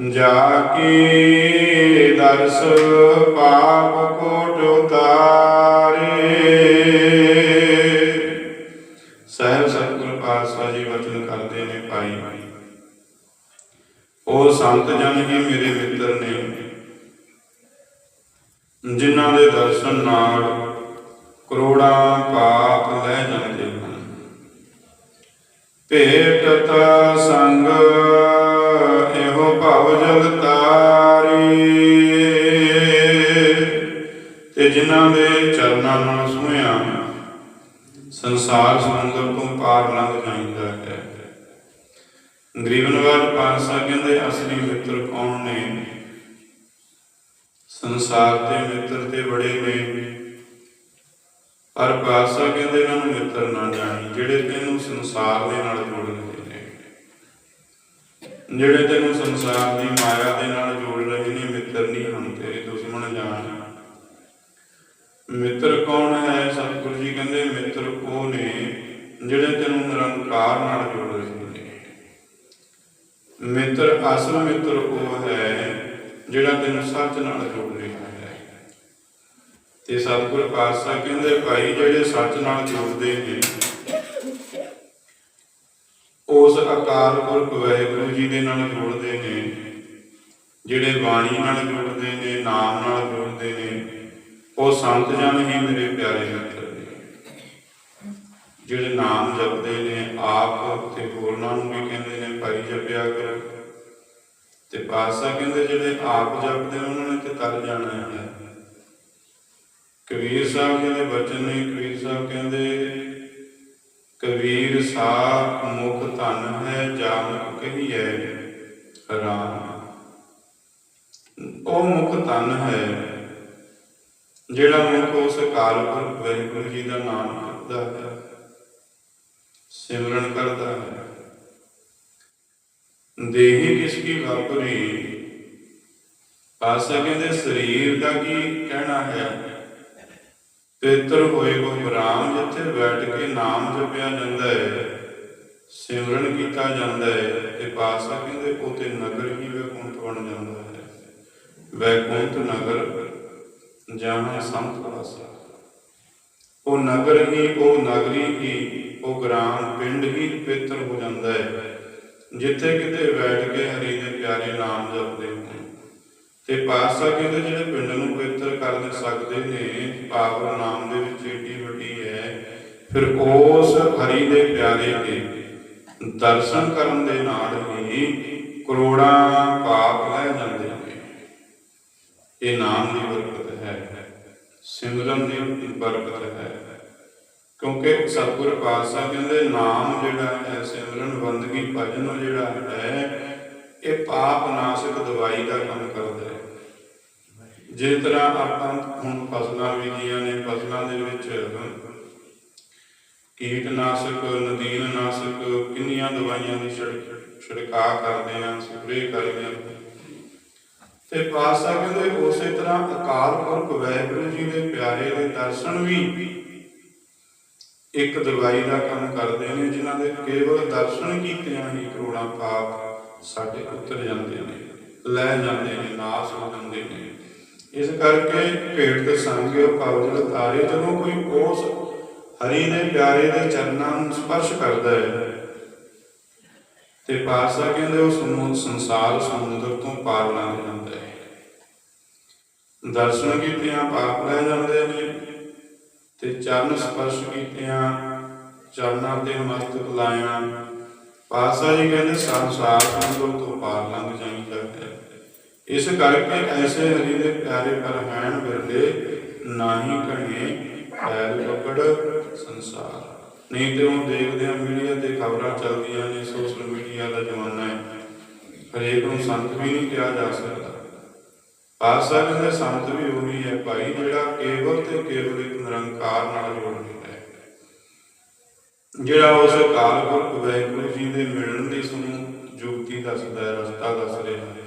ਜਾ ਕੇ ਦਰਸ ਪਾਪ ਕੋਟ ਉਤਾਰੇ ਸਹਿਬ ਸਤਿਗੁਰ ਪਾਤਸ਼ਾਹ ਜੀ, ਵਚਨ ਕਰਦੇ ਨੇ ਭਾਈ। ਉਹ ਸੰਤ ਜਨ ਹੀ ਮੇਰੇ ਮਿੱਤਰ ਨੇ, ਜਿਨ੍ਹਾਂ ਦੇ ਦਰਸ਼ਨ ਨਾਲ ਕਰੋੜਾਂ ਪਾਪ ਲੈ ਜਾਂਦੇ ਹਨ। ਭੇਟਤ ਸੰਗ ਭਵ ਜਲ ਤਾਰੀ। ਤੇ ਜਿਨ੍ਹਾਂ ਦੇ ਚਰਨਾਂ ਨਾਲ ਸੁਣਿਆ, ਸੰਸਾਰ ਸਮੁੰਦਰ ਤੋਂ ਪਾਰ ਲੰਘ ਜਾਂਦਾ ਹੈ। ਗਰੀਬਨਵਾਰ ਪਾਤਸ਼ਾਹ ਕਹਿੰਦੇ, ਅਸਲੀ ਮਿੱਤਰ ਕੌਣ ਨੇ? ਸੰਸਾਰ ਦੇ ਮਿੱਤਰ ਤੇ ਬੜੇ ਨੇ। ਪਰ ਪਾਤਸ਼ਾਹ ਕਹਿੰਦੇ, ਇਹਨਾਂ ਨੂੰ ਮਿੱਤਰ ਨਾ ਜਾਣੀ, ਜਿਹੜੇ ਤੈਨੂੰ ਸੰਸਾਰ ਦੇ ਨਾਲ ਜੋੜ ਰਹੇ ਜਿਹੜੇ ਤੈਨੂੰ ਸੰਸਾਰ ਦੀ ਮਾਇਆ ਦੇ ਨਾਲ ਜੋੜ ਰਹੇ ਨੇ, ਮਿੱਤਰ ਨਹੀਂ ਹਨ ਤੇਰੇ ਦੁਸ਼ਮਣ ਜਾਣ। ਮਿੱਤਰ ਕੌਣ ਹੈ? ਸਤਿਗੁਰੂ ਜੀ ਕਹਿੰਦੇ, ਮਿੱਤਰ ਉਹ ਨੇ ਜਿਹੜੇ ਤੈਨੂੰ ਨਿਰੰਕਾਰ ਨਾਲ ਜੋੜ ਰਹੇ ਨੇ। ਮਿੱਤਰ, ਅਸਲ ਮਿੱਤਰ ਉਹ ਹੈ ਜਿਹੜਾ ਤੈਨੂੰ ਸੱਚ ਨਾਲ ਜੋੜ ਰਿਹਾ ਹੈ। ਤੇ ਸਤਿਗੁਰ ਪਾਤਸ਼ਾਹ ਕਹਿੰਦੇ, ਭਾਈ ਜਿਹੜੇ ਸੱਚ ਨਾਲ ਜੁੜਦੇ ਨੇ ਅਕਾਲ ਪੁਰਖ ਵਾਹਿਗੁਰੂ ਜੀ ਦੇ ਨਾਲ ਜੁੜਦੇ ਨੇ, ਜਿਹੜੇ ਬਾਣੀ ਨਾਲ ਜੁੜਦੇ ਨੇ, ਨਾਮ ਨਾਲ ਜੁੜਦੇ ਨੇ, ਉਹ ਸੰਤ ਜਨ ਹੀ ਮੇਰੇ ਪਿਆਰੇ ਮਿੱਤਰ ਨੇ। ਜਿਹੜੇ ਨਾਮ ਜਪਦੇ ਨੇ, ਆਪ ਤੇ ਹੋਰਨਾਂ ਨੂੰ ਵੀ ਕਹਿੰਦੇ ਨੇ, ਭਾਈ ਜਪਿਆ ਕਰ। ਤੇ ਪਾਤਸ਼ਾਹ ਕਹਿੰਦੇ, ਜਿਹੜੇ ਆਪ ਜਪਦੇ, ਉਹਨਾਂ ਨੇ ਤੇ ਤਰ ਜਾਣਾ ਹੈ। ਕਬੀਰ ਸਾਹਿਬ ਜੀ ਦੇ ਬਚਨ ਨੇ, ਕਬੀਰ ਸਾਹਿਬ ਕਹਿੰਦੇ ਕਬੀਰ ਸਾਖ ਮੁਖ ਧਨ ਹੈ ਜਾਨ ਕਹੀਐ ਰਾਮ। ਉਹ ਮੁਖ ਧਨ ਹੈ, ਜਿਹੜਾ ਮੁਖ ਉਸ ਕਾਲ ਪੁਰਖ ਵਾਹਿਗੁਰੂ ਜੀ ਦਾ ਨਾਮ ਕਰਦਾ ਹੈ, ਸਿਮਰਨ ਕਰਦਾ ਹੈ। ਦੇਹੀ ਕਿਸ ਕੀ ਵਾਪਰੀ? ਪਾਸਾ ਕਹਿੰਦੇ ਸਰੀਰ ਦਾ ਕੀ ਕਹਿਣਾ ਹੈ? ਪੇਤਰ ਹੋਏ ਕੋ ਬਰਾਮ ਜਿੱਥੇ ਬੈਠ ਕੇ ਨਾਮ ਜਪਿਆ ਜਾਂਦਾ ਹੈ, ਸਿਮਰਨ ਕੀਤਾ ਜਾਂਦਾ ਹੈ ਤੇ ਪਾਸਾ ਕਹਿੰਦੇ ਉਤੇ ਨਗਰ ਹੀ ਵੈਕੁੰਠ ਬਣ ਜਾਂਦਾ ਹੈ। ਵੈਕੁੰਠ ਨਗਰ ਜਹਾਂ ਸੰਤ ਵਾਸਾ। ਉਹ ਨਗਰ ਹੀ, ਉਹ ਨਗਰੀ ਹੀ, ਉਹ ਗ੍ਰਾਮ, ਪਿੰਡ ਹੀ ਪਵਿੱਤਰ ਹੋ ਜਾਂਦਾ ਹੈ। ਜਿੱਥੇ ਕਿਤੇ ਬੈਠ ਕੇ ਹਰੀ ਦੇ ਪਿਆਰੇ ਨਾਮ ਜਪਦੇ ਹੋਣ। ਤੇ ਪਾਤਸ਼ਾਹ ਕਹਿੰਦੇ ਜਿਹੜੇ ਪਿੰਡ ਨੂੰ ਪਵਿੱਤਰ ਕਰ ਸਕਦੇ ਨੇ ਪਾਵਰ ਨਾਮ ਦੇ ਵਿੱਚ ਏਡੀ ਵੱਡੀ ਹੈ, ਫਿਰ ਉਸ ਹਰੀ ਦੇ ਪਿਆਰੇ ਦੇ ਦਰਸ਼ਨ ਕਰਨ ਦੇ ਨਾਲ ਹੀ ਕਰੋੜਾਂ ਪਾਪ ਲੈ ਜਾਂਦੇ ਨੇ। ਇਹ ਨਾਮ ਦੀ ਬਰਕਤ ਹੈ, ਸਿਮਰਨ ਦੀ ਬਰਕਤ ਹੈ। ਕਿਉਂਕਿ ਸਤਿਗੁਰ ਪਾਤਸ਼ਾਹ ਕਹਿੰਦੇ ਨਾਮ ਜਿਹੜਾ ਹੈ, ਸਿਮਰਨ ਬੰਦਗੀ ਭਜਨ ਜਿਹੜਾ ਹੈ, ਇਹ ਪਾਪ ਨਾਸ਼ਕ ਦਵਾਈ ਦਾ ਕੰਮ ਕਰਦਾ ਹੈ ਜਿਸ ਤਰ੍ਹਾਂ ਆਪਾਂ ਹੁਣ ਫਸਲਾਂ ਬੀਜੀਆਂ ਨੇ, ਫਸਲਾਂ ਦੇ ਵਿੱਚ ਕੀਟਨਾਸ਼ਕ, ਨਦੀਨਨਾਸ਼ਕ ਕਿੰਨੀਆਂ ਦਵਾਈਆਂ ਦੀ ਛਿੜਕ ਕਰਦੇ ਆ, ਸਪਰੇਅ ਕਰਦੇ ਆ। ਤੇ ਪਾਸਾ ਕਹਿੰਦੇ ਉਸੇ ਤਰ੍ਹਾਂ ਅਕਾਲ ਪੁਰਖ ਵਾਹਿਗੁਰੂ ਜੀ ਦੇ ਪਿਆਰੇ ਦੇ ਦਰਸ਼ਨ ਵੀ ਇੱਕ ਦਵਾਈ ਦਾ ਕੰਮ ਕਰਦੇ ਨੇ, ਜਿਨ੍ਹਾਂ ਦੇ ਕੇਵਲ ਦਰਸ਼ਨ ਕੀਤਿਆਂ ਹੀ ਕਰੋੜਾਂ ਪਾਪ ਸਾਡੇ ਉਤਰ ਜਾਂਦੇ ਨੇ, ਲੈ ਜਾਂਦੇ ਨੇ, ਨਾਸ ਹੋ ਜਾਂਦੇ ਨੇ। ਇਸ ਕਰਕੇ ਭੇਟ ਤੇ ਸੰਗਿਓ ਪਵਜਲ ਤਾਰੇ ਜਦੋਂ ਕੋਈ ਉਸ ਹਰੀ ਦੇ ਪਿਆਰੇ ਦੇ ਚਰਨਾਂ ਨੂੰ ਸਪਰਸ਼ ਕਰਦਾ ਹੈ ਤੇ ਪਾਸਾ ਕਹਿੰਦੇ ਉਹ ਸਮੁੰਦਰ ਸੰਸਾਰ ਸਮੁੰਦਰ ਤੋਂ ਪਾਰ ਲੰਘ ਜਾਂਦਾ ਹੈ। ਦਰਸ਼ਨ ਕੀਤਿਆਂ ਪਾਪ ਲੈ ਜਾਂਦੇ ਨੇ ਤੇ ਚਰਨ ਸਪਰਸ਼ ਕੀਤਿਆਂ ਚਰਨਾਂ ਤੇ ਮਸਤਕ ਲਾਇਆ। ਪਾਤਸ਼ਾਹ ਜੀ ਕਹਿੰਦੇ ਸੰਸਾਰ ਸਮੁੰਦਰ ਤੋਂ ਪਾਰ ਲੰਘ ਜਾਂਦਾ ਇਸ ਕਰਕੇ ਐਸੇ ਹਰੀ ਦੇ ਪਿਆਰੇ ਪਰ ਹੈਣ ਬਿਰਲੇ ਨਾਹੀ ਕਹੇ ਪੈਰ ਪਕੜ ਸੰਸਾਰ। ਨਹੀਂ ਤੇ ਉਹ ਦੇਖਦੇ ਆ ਮੀਡੀਆ ਤੇ ਖਬਰਾਂ ਚੱਲਦੀਆਂ ਨੇ ਸੋਸ਼ਲ ਮੀਡੀਆ ਦਾ ਜ਼ਮਾਨਾ ਹੈ। ਹਰੇਕ ਨੂੰ ਸੰਤ ਵੀ ਨਹੀਂ ਕਿਹਾ ਜਾ ਸਕਦਾ। ਪਾਸਾ ਕਹਿੰਦੇ ਸੰਤ ਵੀ ਉਹੀ ਹੈ ਭਾਈ, ਜਿਹੜਾ ਕੇਵਲ ਤੇ ਕੇਵਲ ਇੱਕ ਨਿਰੰਕਾਰ ਨਾਲ ਜੋੜ ਹੈ। ਜਿਹੜਾ ਉਸ ਕਾਲ ਪੁਰਖ ਵਾਹਿਗੁਰੂ ਜੀ ਦੇ ਮਿਲਣ ਦੀ ਸਾਨੂੰ ਯੁਕਤੀ ਦੱਸਦਾ ਹੈ, ਰਸਤਾ ਦੱਸ ਰਿਹਾ ਹੈ।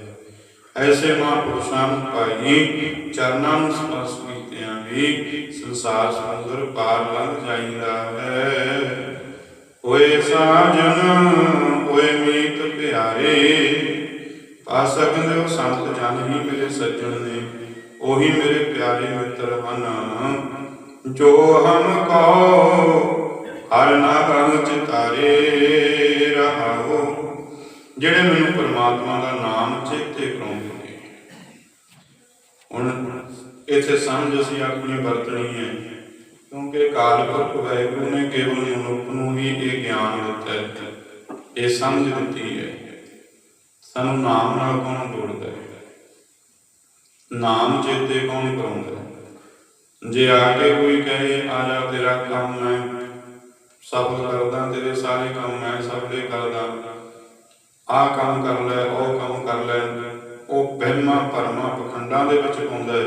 ਐਸੇ ਮਹਾਂਪੁਰਸ਼ਾਂ ਨੂੰ ਭਾਈ ਚਰਨਾਂ ਨੂੰ ਸਪਰਸ਼ ਕੀਤਿਆਂ ਵੀ ਸੰਸਾਰ ਸਮੁੰਦਰ ਪਾਰ ਲੰਘ ਜਾਂਦਾ ਹੈ। ਓਏ ਸਾਜਨ, ਓਏ ਮੀਤ ਪਿਆਰੇ, ਪਾਸਾ ਕਹਿੰਦੇ ਸੰਤ ਜਨ ਹੀ ਮੇਰੇ ਸੱਜਣ ਨੇ, ਉਹੀ ਮੇਰੇ ਪਿਆਰੇ ਮਿੱਤਰ ਹਨ। ਜੋ ਹਮ ਕੋ, ਹਰ ਨਾਮ ਚਿਤਾਰੇ ਰਹਾਓ, ਜਿਹੜੇ ਮੈਨੂੰ ਪਰਮਾਤਮਾ ਦਾ ਨਾਮ ਚੇਤੇ ਕਰਾਉਂਦੇ ਹੁਣ ਇੱਥੇ ਸਮਝ ਅਸੀਂ ਆਪਣੀ ਵਰਤਣੀ ਹੈ, ਕਿਉਂਕਿ ਕਾਲ ਪੁਰਖ ਵਾਹਿਗੁਰੂ ਨੇ ਕੇਵਲ ਮਨੁੱਖ ਨੂੰ ਹੀ ਇਹ ਗਿਆਨ ਦਿੱਤਾ ਹੈ। ਇਹ ਸਮਝ ਦਿੱਤੀ ਹੈ। ਸਾਨੂੰ ਨਾਮ ਨਾਲ ਕੌਣ ਜੋੜਦਾ ਹੈ? ਨਾਮ ਚੇਤੇ ਕੌਣ ਕਰਾਉਂਦਾ ਹੈ? ਜੇ ਆ ਕੇ ਕੋਈ ਕਹੇ, ਆ ਜਾ ਤੇਰਾ ਕੰਮ ਮੈਂ ਸਫਲ ਕਰਦਾ ਤੇਰੇ ਸਾਰੇ ਕੰਮ ਮੈਂ ਸਫਲੇ ਕਰਦਾ। ਆ ਕੰਮ ਕਰ ਲੈ, ਉਹ ਕੰਮ ਕਰ ਲੈ। ਉਹ ਬਹਿਮਾ ਭਰਮਾ ਪਖੰਡਾਂ ਦੇ ਵਿੱਚ ਪਾਉਂਦਾ ਹੈ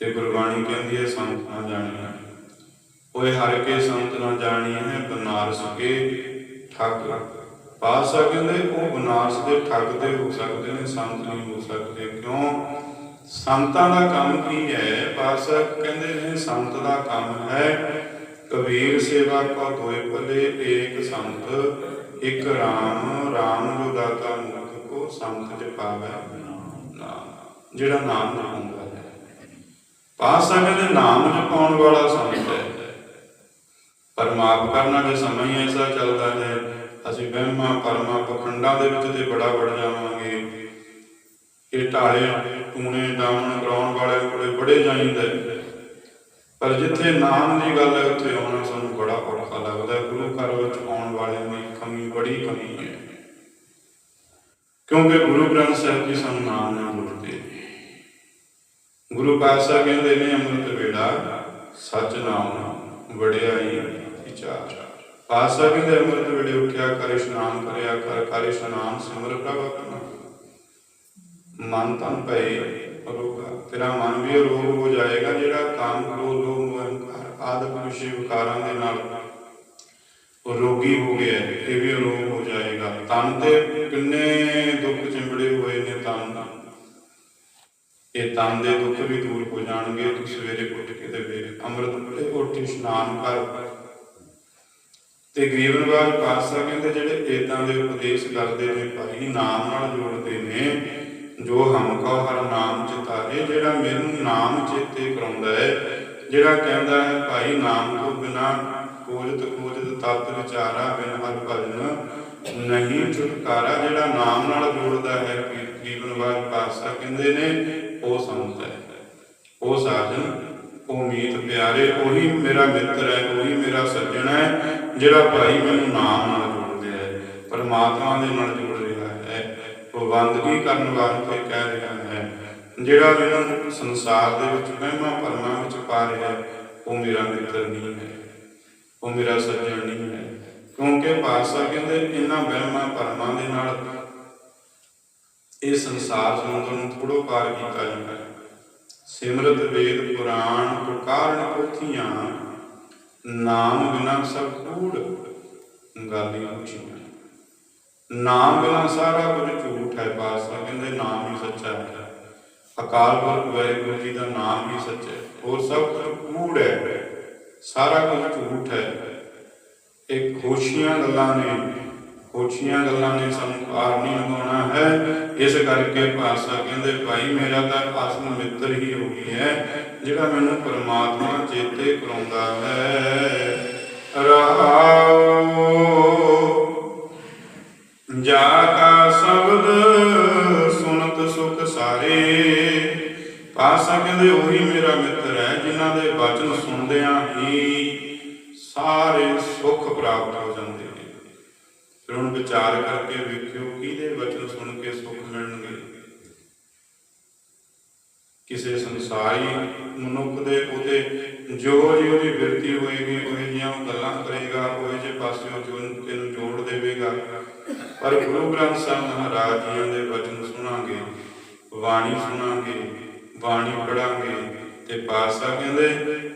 ਤੇ ਗੁਰਬਾਣੀ ਕਹਿੰਦੀ ਹੈ, ਸੰਤ ਨਾ ਜਾਣੀਆਂ ਓਏ ਹਰ ਕੇ ਸੰਤ ਨਾ ਜਾਣੀ ਹੈ ਬਨਾਰਸ ਕੇ ਠੱਗ। ਪਾਸਾ ਕਹਿੰਦੇ, ਉਹ ਬਨਾਰਸ ਦੇ ਠੱਗ ਤੇ ਹੋ ਸਕਦੇ ਨੇ, ਸੰਤ ਨਹੀਂ ਹੋ ਸਕਦੇ। ਕਿਉਂ? ਸੰਤਾਂ ਦਾ ਕੰਮ ਕੀ ਹੈ? ਪਾਸਾ ਕਹਿੰਦੇ ਨੇ, ਸੰਤ ਦਾ ਕੰਮ ਹੈ, ਕਬੀਰ ਸੇਵਾ ਕੋ ਦੋਏ ਭਲੇ, ਏਕ ਸੰਤ, ਇੱਕ ਰਾਮ ਰਾਮ ਜੋ ਦਾਤਾ ਮੁਖ ਕੋ ਸੰਤ ਨਾਮ ਜਿਹੜਾ ਨਾਮ ਜਪਾਉਂਦਾ ਹੈ। ਪਾਸਾ ਕਹਿੰਦੇ ਨਾਮ ਜਪਾਉਣ ਵਾਲਾ ਸੰਤ ਹੈ। ਪਰ ਮਾਫ ਕਰਨਾ ਜੇ ਸਮਾਂ ਹੀ ਐਸਾ ਚੱਲਦਾ ਹੈ, ਅਸੀਂ ਵਹਿਮਾਂ ਪਰਮਾ ਪਖੰਡਾਂ ਦੇ ਵਿੱਚ ਤੇ ਬੜਾ ਵੜ ਜਾਵਾਂਗੇ। ਇਹ ਢਾਲੇ ਟੂਣੇ ਡਾਉਣ ਕਰਾਉਣ ਵਾਲੇ ਕੋਲੇ ਬੜੇ ਜਾਈਂਦਾ ਪਰ ਜਿੱਥੇ ਨਾਮ ਦੀ ਗੱਲ ਹੈ, ਉੱਥੇ ਆਉਣਾ ਸਾਨੂੰ ਬੜਾ ਔਖਾ ਲੱਗਦਾ ਗੁਰੂ ਘਰ ਵਿੱਚ ਆਉਣ ਵਾਲਿਆਂ ਦੀ ਕਮੀ, ਬੜੀ ਕਮੀ ਹੈ। ਕਿਉਂਕਿ ਗੁਰੂ ਗ੍ਰੰਥ ਸਾਹਿਬ ਜੀ ਸਾਨੂੰ ਨਾਮ ਨਾਲ ਜੋੜਦੇ ਨੇ। ਗੁਰੂ ਪਾਤਸ਼ਾਹ ਕਹਿੰਦੇ ਨੇ, ਅੰਮ੍ਰਿਤ ਵੇਲਾ, ਸੱਚ ਨਾਮ ਵਡਿਆਈ ਵਿਚਾਰ। ਪਾਤਸ਼ਾਹ ਕਹਿੰਦੇ, ਅੰਮ੍ਰਿਤ ਵੇਲੇ ਉੱਠਿਆ ਕਰ, ਇਸ਼ਨਾਨ ਕਰਿਆ ਕਰ ਕਰ ਇਸ਼ਨਾਨ ਸਿਮਰ ਪ੍ਰਭ ਆਪਣਾ। ਮਨ ਤਨ ਪਏ ਰੋਗਾ ਤੇਰਾ ਮਨ ਵੀ ਰੋਗ ਹੋ ਜਾਏਗਾ, ਜਿਹੜਾ ਕਾਮ ਕ੍ਰੋਧ ਲੋਭ ਮੋਹ ਅਹੰਕਾਰ ਆਦਿ ਵਿਸ਼ੇ ਵਿਕਾਰਾਂ ਦੇ ਨਾਲ ਉਹ ਰੋਗੀ ਹੋ ਗਿਆ ਇਹ ਵੀ ਰੋਗ ਹੋ ਜਾਏਗਾ। ਤਨ ਤੇ ਕਿੰਨੇ ਦੁੱਖ ਚਿੰਬੜੇ ਹੋਏ ਨੇ ਤਨ। ਇਹ ਤਨ ਦੇ ਦੁੱਖ ਵੀ ਦੂਰ ਹੋ ਜਾਣਗੇ। ਤੂੰ ਸਵੇਰੇ ਉੱਠ ਕੇ ਤੇ ਵੇਖ, ਅੰਮ੍ਰਿਤ ਵੇਲੇ ਉੱਠ ਇਸ਼ਨਾਨ ਕਰ। ਤੇ ਗਰੀਬ ਪਾਤਸ਼ਾਹ ਕਹਿੰਦੇ ਜਿਹੜੇ ਏਦਾਂ ਦੇ ਉਪਦੇਸ਼ ਕਰਦੇ ਨੇ, ਭਾਈ ਨਾਮ ਨਾਲ ਜੋੜਦੇ ਨੇ, ਜੋ ਹਮ ਕੋ ਹਰ ਨਾਮ ਚਿਤਾਰੇ ਜਿਹੜਾ ਮੈਨੂੰ ਨਾਮ ਚੇਤੇ ਕਰਾਉਂਦਾ ਹੈ, ਜਿਹੜਾ ਕਹਿੰਦਾ ਹੈ, ਭਾਈ ਨਾਮ ਤੋਂ ਬਿਨਾ ਕੋਜਤ ਕੋਜਤ ਤਤ ਵਿਚਾਰਾ ਬਿਨ ਹਰ ਭਜਨ, ਨਹੀਂ ਛੁਟਕਾਰਾ ਜਿਹੜਾ ਨਾਮ ਨਾਲ ਜੋੜਦਾ ਹੈ ਗਰੀਬ ਨਿਵਾਜ ਕਹਿੰਦੇ ਨੇ, ਉਹ ਸੰਤ ਹੈ। ਉਹ ਸਾਜਨ ਉਹ ਮੀਤ ਪਿਆਰੇ, ਉਹੀ ਮੇਰਾ ਮਿੱਤਰ ਹੈ, ਉਹੀ ਮੇਰਾ ਸੱਜਣ ਹੈ, ਜਿਹੜਾ ਭਾਈ ਮੈਨੂੰ ਨਾਮ ਨਾਲ ਜੋੜ ਹੈ, ਪਰਮਾਤਮਾ ਦੇ ਨਾਲ ਜੋੜ ਰਿਹਾ ਹੈ, ਉਹ ਬੰਦਗੀ ਕਰਨ ਵਾਸਤੇ ਕਹਿ ਰਿਹਾ ਹੈ, ਜਿਹੜਾ ਮੈਨੂੰ ਸੰਸਾਰ ਦੇ ਵਿੱਚ ਮਹਿਮਾ ਪਰਮਾ ਵਿੱਚ ਪਾ ਰਿਹਾ ਉਹ ਮੇਰਾ ਮਿੱਤਰ ਨਹੀਂ ਹੈ। ਉਹ ਮੇਰਾ ਸੱਜਣ ਨਹੀਂ ਹੈ। ਕਿਉਂਕਿ ਪਾਤਸ਼ਾਹ ਕਹਿੰਦੇ ਇਹਨਾਂ ਵਹਿਮਾਂ ਭਰਮਾਂ ਦੇ ਨਾਲ ਇਹ ਸੰਸਾਰ ਸਮੁੰਦਰ ਨੂੰ ਥੋੜੋ ਪਾਰ ਕੀਤਾ ਜਾਂਦਾ ਹੈ। ਸਿਮਰਤ ਵੇਦ ਪੁਰਾਣ ਪ੍ਰਕਾਰਨ ਪੋਥੀਆਂ ਨਾਮ ਬਿਨਾ ਸਭ ਕੂੜ ਗਾਲੀਆਂ ਉੱਚੀਆਂ ਨਾਮ ਬਿਨਾ ਸਾਰਾ ਕੁਝ ਝੂਠ ਹੈ ਪਾਤਸ਼ਾਹ ਕਹਿੰਦੇ ਨਾਮ ਹੀ ਸੱਚਾ ਹੈ। ਅਕਾਲ ਪੁਰਖ ਵਾਹਿਗੁਰੂ ਜੀ ਦਾ ਨਾਮ ਹੀ ਸੱਚਾ ਹੈ। ਹੋਰ ਸਭ ਕੁਝ ਕੂੜ ਹੈ। ਸਾਰਾ ਕੁਝ ਝੂਠ ਹੈ। ਇਹ ਖੁਸ਼ੀਆਂ ਗੱਲਾਂ ਨੇ। ਖੁਸ਼ੀਆਂ ਗੱਲਾਂ ਨੇ ਸਾਨੂੰ ਪਾਰ ਨਹੀਂ ਲਗਾਉਣਾ ਹੈ। ਇਸ ਕਰਕੇ ਪਾਸਾ ਕਹਿੰਦੇ, ਭਾਈ, ਮੇਰਾ ਤਾਂ ਅਸਲ ਮਿੱਤਰ ਹੀ ਹੋ ਗਈ ਹੈ, ਜਿਹੜਾ ਮੈਨੂੰ ਪਰਮਾਤਮਾ ਚੇਤੇ ਕਰਾਉਂਦਾ ਹੈ। ਰਹਾਉ ਜਾ ਕਾ ਸ਼ਬਦ ਸੁਨਤ ਸੁਖ ਸਾਰੇ। ਪਾਤਸ਼ਾਹ ਕਹਿੰਦੇ ਉਹੀ ਮੇਰਾ ਮਿੱਤਰ ਹੈ, ਜਿਨ੍ਹਾਂ ਦੇ ਬਚਨ ਸੁਣਦਿਆਂ ਹੀ ਸਾਰੇ ਸੁੱਖ ਪ੍ਰਾਪਤ ਹੋ ਜਾਂਦੇ ਨੇ। ਫਿਰ ਹੁਣ ਵਿਚਾਰ ਕਰਕੇ ਵੇਖਿਓ, ਕਿਹਦੇ ਵਚਨ ਸੁਣ ਕੇ ਸੁੱਖ ਮਿਲਣਗੇ? ਕਿਸੇ ਸੰਸਾਰੀ ਮਨੁੱਖ ਦੇ ਉਹਦੇ ਜੋ ਜੀ ਉਹਦੀ ਬਿਰਤੀ ਹੋਏਗੀ, ਉਹ ਜਿਹੀਆਂ ਗੱਲਾਂ ਕਰੇਗਾ, ਉਹ ਜਿਹੇ ਪਾਸਿਓਂ ਜੋ ਤੈਨੂੰ ਜੋੜ ਦੇਵੇਗਾ। ਪਰ ਗੁਰੂ ਗ੍ਰੰਥ ਸਾਹਿਬ ਮਹਾਰਾਜ ਜੀਆਂ ਦੇ ਵਚਨ ਸੁਣਾਂਗੇ, ਬਾਣੀ ਸੁਣਾਂਗੇ ਬਾਣੀ ਪੜਾਂਗੇ ਤੇ ਪਾਤਸ਼ਾਹ ਕਹਿੰਦੇ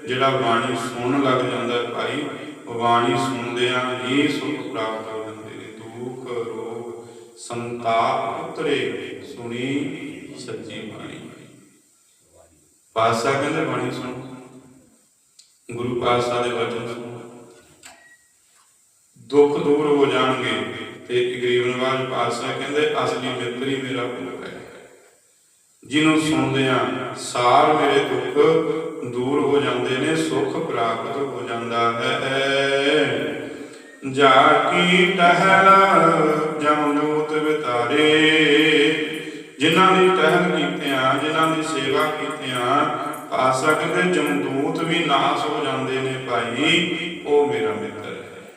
ਜਿਹੜਾ ਬਾਣੀ ਸੁਣਨ ਲੱਗ ਜਾਂਦਾ ਭਾਈ, ਉਹ ਬਾਣੀ ਸੁਣਦਿਆਂ ਹੀ ਸੁਖ ਪ੍ਰਾਪਤ ਹੋ ਜਾਂਦੇ ਨੇ। ਦੁੱਖ, ਰੋਗ, ਸੰਤਾਪ ਉਤਰੇ। ਸੁਣੀ ਸੱਚੀ ਬਾਣੀ। ਪਾਸਾ ਕਹਿੰਦੇ ਬਾਣੀ ਸੁਣ। ਗੁਰੂ ਪਾਤਸ਼ਾਹ ਦੇ ਵਚਨ ਸੁਣ। ਦੁੱਖ ਦੂਰ ਹੋ ਜਾਣਗੇ ਤੇ ਗਰੀਬ ਨਵਾਜ ਪਾਤਸ਼ਾਹ ਕਹਿੰਦੇ, ਅਸਲੀ ਮਿੱਤਰ ਮੇਰਾ ਗੁਰੂ ਹੈ। ਜਿਹਨੂੰ ਸੁਣਦੇ ਆ ਸਾਰ ਮੇਰੇ ਦੁੱਖ ਦੂਰ ਹੋ ਜਾਂਦੇ ਨੇ, ਸੁੱਖ ਪ੍ਰਾਪਤ ਹੋ ਜਾਂਦਾ ਹੈ। ਜਾ ਕੀ ਟਹਿਲ ਜਮਨੂਤ ਵਿਤਾਰੇ, ਜਿਨ੍ਹਾਂ ਦੀ ਟਹਿਲ ਕੀਤਿਆਂ, ਜਿਨ੍ਹਾਂ ਦੀ ਸੇਵਾ ਕੀਤਿਆਂ ਪਾਸਾ ਕਹਿੰਦੇ ਜਮਦੂਤ ਵੀ ਨਾਸ ਹੋ ਜਾਂਦੇ ਨੇ ਭਾਈ, ਉਹ ਮੇਰਾ ਮਿੱਤਰ ਹੈ।